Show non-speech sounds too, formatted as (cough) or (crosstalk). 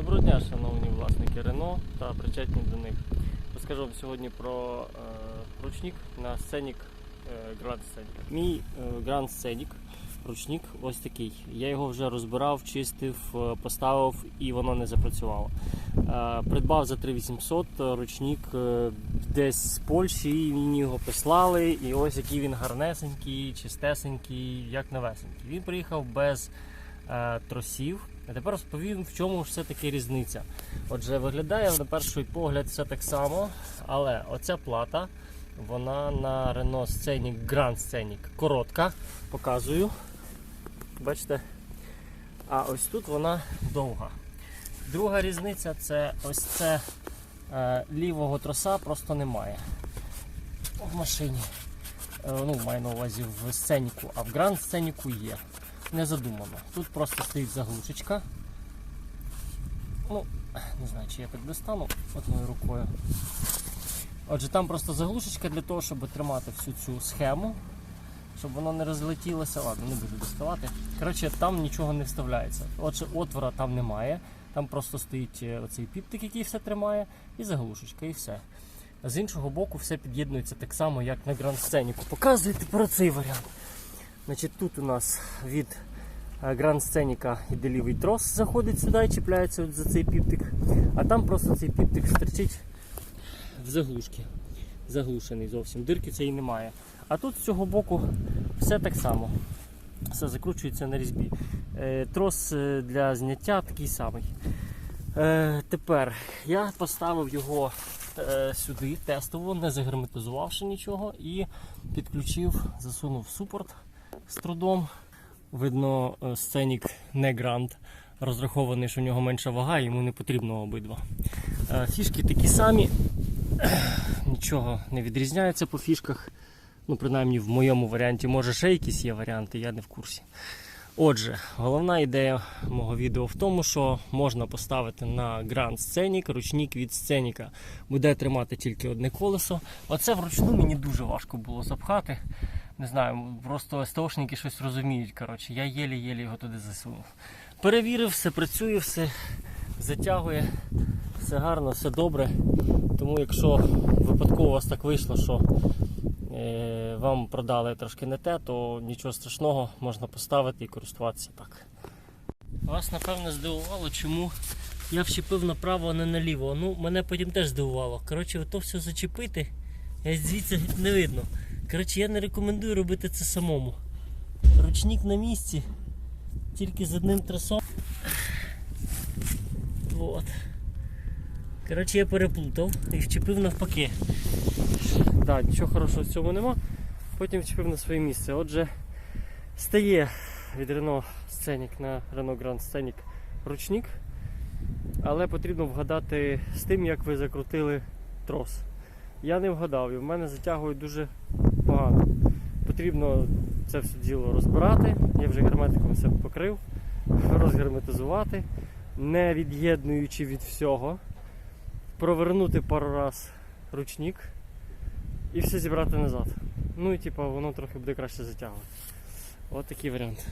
Доброго дня, шановні власники Рено та причетні до них. Розкажу вам сьогодні про е, ручник на Scenic е, Grand Scenic. Мій е, Grand Scenic ручник ось такий. Я його вже розбирав, чистив, е, поставив і воно не запрацювало. Придбав за 3800 ручник десь з Польщі, і мені його прислали. І ось який він гарнесенький, чистесенький, як новесенький. Він приїхав без тросів. А тепер розповім, в чому ж все-таки різниця. Отже, виглядає на перший погляд все так само, але оця плата, вона на Renault Scenic Grand Scenic коротка, показую. Бачите? А ось тут вона довга. Друга різниця це ось це е, лівого троса просто немає в машині. Е, ну, маю на увазі в сценіку, а в Grand сценіку є не задумано. Тут просто стоїть заглушечка. Ну, не знаю, чи я так достану одною рукою. Отже, там просто заглушечка для того, щоб тримати всю цю схему, щоб воно не розлетілося. Ладно, не буду доставати. Коротше, там нічого не вставляється. Отже, отвора там немає. Там просто стоїть е, оцей піптик, який все тримає, і заглушечка, і все. З іншого боку, все під'єднується так само, як на Grand Сценіку. Показую тепер цей варіант. Значить, тут у нас від Grand Сценіка іде лівий трос, заходить сюди і чіпляється от за цей піптик. А там просто цей піптик стерчить в заглушки. Заглушений зовсім. Дирки цієї немає. А тут з цього боку все так само. Все закручується на різьбі. Е, Трос е, для зняття такий самий. Е, Тепер я поставив його сюди тестово, не загерметизувавши нічого, і підключив, засунув супорт з трудом. Видно, е, сценік не грант, розрахований, що у нього менша вага, йому не потрібно обидва. Е, Фішки такі самі, (clears throat) нічого не відрізняється по фішках. Ну, принаймні в моєму варіанті, може ще якісь є варіанти, я не в курсі. Отже, головна ідея мого відео в тому, що можна поставити на Grand Scenic ручник від Сценіка. Буде тримати тільки одне колесо. Оце вручну мені дуже важко було запхати. Не знаю, просто СТОшники щось розуміють. Коротше, я єлі-єлі його туди засунув. Перевірив, все працює, все затягує, все гарно, все добре. Тому якщо випадково у вас так вийшло, що е, вам продали трошки не те, то нічого страшного можна поставити і користуватися так. Вас напевно здивувало, чому я вчепив направо, а не наліво. Ну, мене потім теж здивувало. Коротше, ото все зачепити, звідси не видно. Коротше, я не рекомендую робити це самому. Ручник на місці, тільки з одним тросом. Вот. Коротше, я переплутав і вчепив навпаки. Да, нічого хорошого в цьому нема. Потім вчепив на своє місце. Отже, стає від Renault Scenic на Renault Grand Scenic ручник, але потрібно вгадати з тим, як ви закрутили трос. Я не вгадав і в мене затягує дуже погано. Потрібно це все діло розбирати. Я вже герметиком все покрив, (laughs) розгерметизувати, не від'єднуючи від всього, провернути пару раз ручник і все зібрати назад. Ну і типу воно трохи буде краще затягувати. От такий варіант.